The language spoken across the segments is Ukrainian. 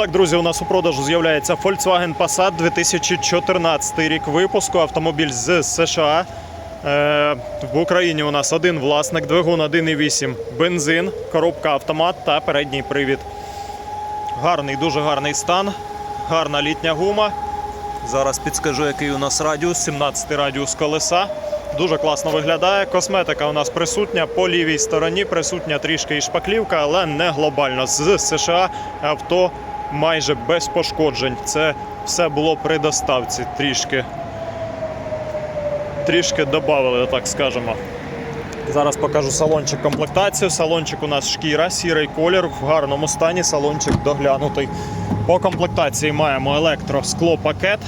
Так, друзі, у нас у продажу з'являється Volkswagen Passat 2014 рік випуску. Автомобіль з США. Е, в Україні у нас один власник, двигун 1,8, бензин, коробка автомат та передній привід. Гарний, дуже гарний стан, гарна літня гума. Зараз підскажу, який у нас радіус, 17 радіус колеса. Дуже класно виглядає. Косметика у нас присутня по лівій стороні, присутня трішки і шпаклівка, але не глобально. З США авто майже без пошкоджень. Це все було при доставці трішки. Трішки додали, так скажемо. Зараз покажу салончик комплектацію. Салончик у нас шкіра, сірий колір, в гарному стані. Салончик доглянутий. По комплектації маємо електросклопакет,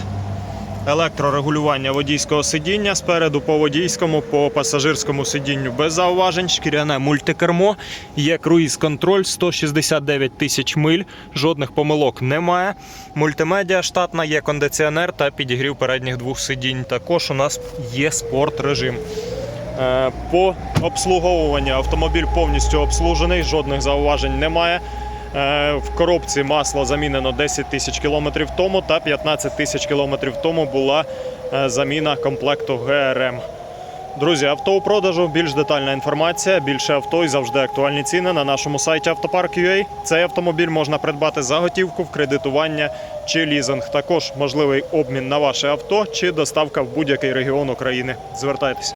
електрорегулювання водійського сидіння спереду по водійському, по пасажирському сидінню без зауважень, шкіряне мультикермо, є круїз-контроль 169 тисяч миль, жодних помилок немає. Мультимедіа штатна, є кондиціонер та підігрів передніх двох сидінь. Також у нас є спорт режим. Е, По обслуговуванню автомобіль повністю обслужений, жодних зауважень немає. Е, В коробці масло замінено 10 тисяч кілометрів тому та 15 тисяч кілометрів тому була е, заміна комплекту ГРМ. Друзі, авто у продажу, більш детальна інформація, більше авто і завжди актуальні ціни на нашому сайті Автопарк.ua. Цей автомобіль можна придбати за готівку, в кредитування чи лізинг. Також можливий обмін на ваше авто чи доставка в будь-який регіон України. Звертайтеся.